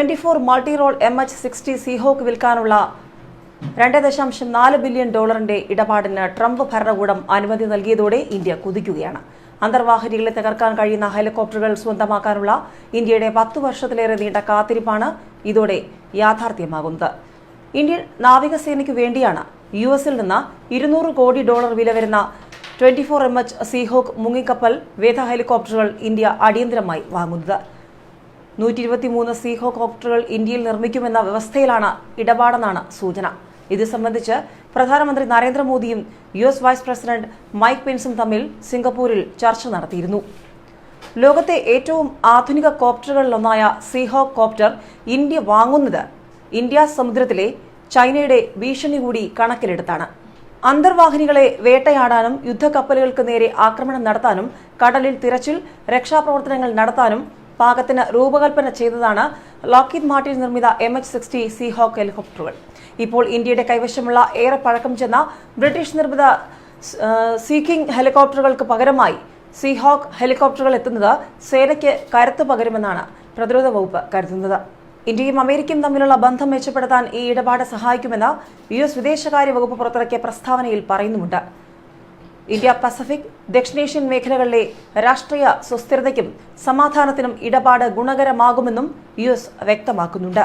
Twenty four multi role M H sixty Seahawk വിൽക്കാനുള്ള രണ്ട് ദശാംശം നാല് ബില്യൺ ഡോളറിന്റെ ഇടപാടിന് ട്രംപ് ഭരണകൂടം അനുമതി നൽകിയതോടെ ഇന്ത്യ കുതിക്കുകയാണ്. അന്തർവാഹിനികളെ തകർക്കാൻ കഴിയുന്ന ഹെലികോപ്റ്ററുകൾ സ്വന്തമാക്കാനുള്ള ഇന്ത്യയുടെ പത്തു വർഷത്തിലേറെ നീണ്ട കാത്തിരിപ്പാണ് ഇതോടെ യാഥാർത്ഥ്യമാകുന്നത്. ഇന്ത്യൻ നാവികസേനയ്ക്ക് വേണ്ടിയാണ് യു എസിൽ നിന്ന് ഇരുന്നൂറ് കോടി ഡോളർ വില വരുന്ന twenty four M H Seahawk മുങ്ങിക്കപ്പൽ വേധ ഹെലികോപ്റ്ററുകൾ ഇന്ത്യ അടിയന്തരമായി വാങ്ങുന്നത്. നൂറ്റി ഇരുപത്തിമൂന്ന് സീഹോകോപ്റ്ററുകൾ ഇന്ത്യയിൽ നിർമ്മിക്കുമെന്ന വ്യവസ്ഥയിലാണ് ഇടപാടെന്നാണ് സൂചന. ഇത് സംബന്ധിച്ച് പ്രധാനമന്ത്രി നരേന്ദ്രമോദിയും U S vice president Mike പെൻസും തമ്മിൽ സിംഗപ്പൂരിൽ ചർച്ച നടത്തിയിരുന്നു. ലോകത്തെ ഏറ്റവും ആധുനിക കോപ്റ്ററുകളിലൊന്നായ സിഹോ കോപ്റ്റർ ഇന്ത്യ വാങ്ങുന്നത് ഇന്ത്യ സമുദ്രത്തിലെ ചൈനയുടെ ഭീഷണി കൂടി കണക്കിലെടുത്താണ്. അന്തർവാഹിനികളെ വേട്ടയാടാനും യുദ്ധക്കപ്പലുകൾക്ക് നേരെ ആക്രമണം നടത്താനും കടലിൽ തിരച്ചിൽ രക്ഷാപ്രവർത്തനങ്ങൾ നടത്താനും പാകത്തിന് രൂപകൽപ്പന ചെയ്തതാണ് ലോക്കിഡ് മാർട്ടിൻ നിർമ്മിത എം എച്ച് സിക്സ്റ്റി സീഹോക്ക് ഹെലികോപ്റ്ററുകൾ. ഇപ്പോൾ ഇന്ത്യയുടെ കൈവശമുള്ള ഏറെ പഴക്കം ചെന്ന ബ്രിട്ടീഷ് നിർമ്മിത സീക്കിംഗ് ഹെലികോപ്റ്ററുകൾക്ക് പകരമായി സീഹോക്ക് ഹെലികോപ്റ്ററുകൾ എത്തുന്നത് സേനയ്ക്ക് കരുത്തു പകരുമെന്നാണ് പ്രതിരോധ വകുപ്പ് കരുതുന്നത്. ഇന്ത്യയും അമേരിക്കയും തമ്മിലുള്ള ബന്ധം മെച്ചപ്പെടുത്താൻ ഈ ഇടപാട് സഹായിക്കുമെന്ന് യു എസ് വിദേശകാര്യ വകുപ്പ് പുറത്തിറക്കിയ പ്രസ്താവനയിൽ പറയുന്നുമുണ്ട്. ഇന്ത്യ പസഫിക് ദക്ഷിണേഷ്യൻ മേഖലകളിലെ രാഷ്ട്രീയ സുസ്ഥിരതയ്ക്കും സമാധാനത്തിനും ഇടപാട് ഗുണകരമാകുമെന്നും യു എസ് വ്യക്തമാക്കുന്നുണ്ട്.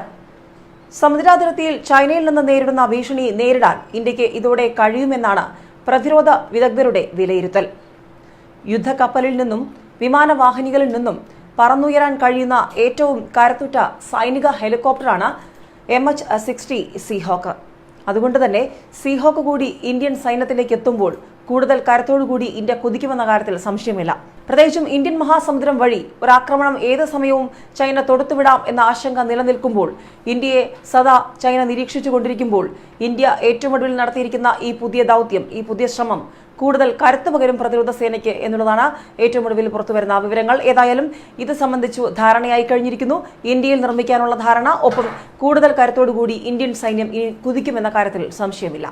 സമുദ്രാതിർത്തിയിൽ ചൈനയിൽ നിന്ന് നേരിടുന്ന ഭീഷണി നേരിടാൻ ഇന്ത്യയ്ക്ക് ഇതോടെ കഴിയുമെന്നാണ് പ്രതിരോധ വിദഗ്ധരുടെ വിലയിരുത്തൽ. യുദ്ധക്കപ്പലിൽ നിന്നും വിമാനവാഹിനികളിൽ നിന്നും പറന്നുയരാൻ കഴിയുന്ന ഏറ്റവും കരുത്തുറ്റ സൈനിക ഹെലികോപ്റ്ററാണ് എം എച്ച് സിക്സ്റ്റി സീഹോക്ക്. അതുകൊണ്ട് തന്നെ സീഹോക്ക് കൂടി ഇന്ത്യൻ സൈന്യത്തിലേക്ക് എത്തുമ്പോൾ കൂടുതൽ കരുത്തോടുകൂടി ഇന്ത്യ കുതിക്കുമെന്ന കാര്യത്തിൽ സംശയമില്ല. പ്രത്യേകിച്ചും ഇന്ത്യൻ മഹാസമുദ്രം വഴി ഒരു ആക്രമണം ഏത് സമയവും ചൈന തൊടുത്തുവിടാം എന്ന ആശങ്ക നിലനിൽക്കുമ്പോൾ ഇന്ത്യയെ സദാ ചൈന നിരീക്ഷിച്ചുകൊണ്ടിരിക്കുമ്പോൾ ഇന്ത്യ ഏറ്റവും ഒടുവിൽ നടത്തിയിരിക്കുന്ന ഈ പുതിയ ദൗത്യം ഈ പുതിയ ശ്രമം കൂടുതൽ കരുത്തു പകരും പ്രതിരോധ സേനയ്ക്ക് എന്നുള്ളതാണ് ഏറ്റവും ഒടുവിൽ പുറത്തുവരുന്ന വിവരങ്ങൾ. ഏതായാലും ഇത് സംബന്ധിച്ചു ധാരണയായി കഴിഞ്ഞിരിക്കുന്നു. ഇന്ത്യയിൽ നിർമ്മിക്കാനുള്ള ധാരണ ഒപ്പം കൂടുതൽ കരുത്തോടുകൂടി ഇന്ത്യൻ സൈന്യം ഇനി കുതിക്കുമെന്ന കാര്യത്തിൽ സംശയമില്ല.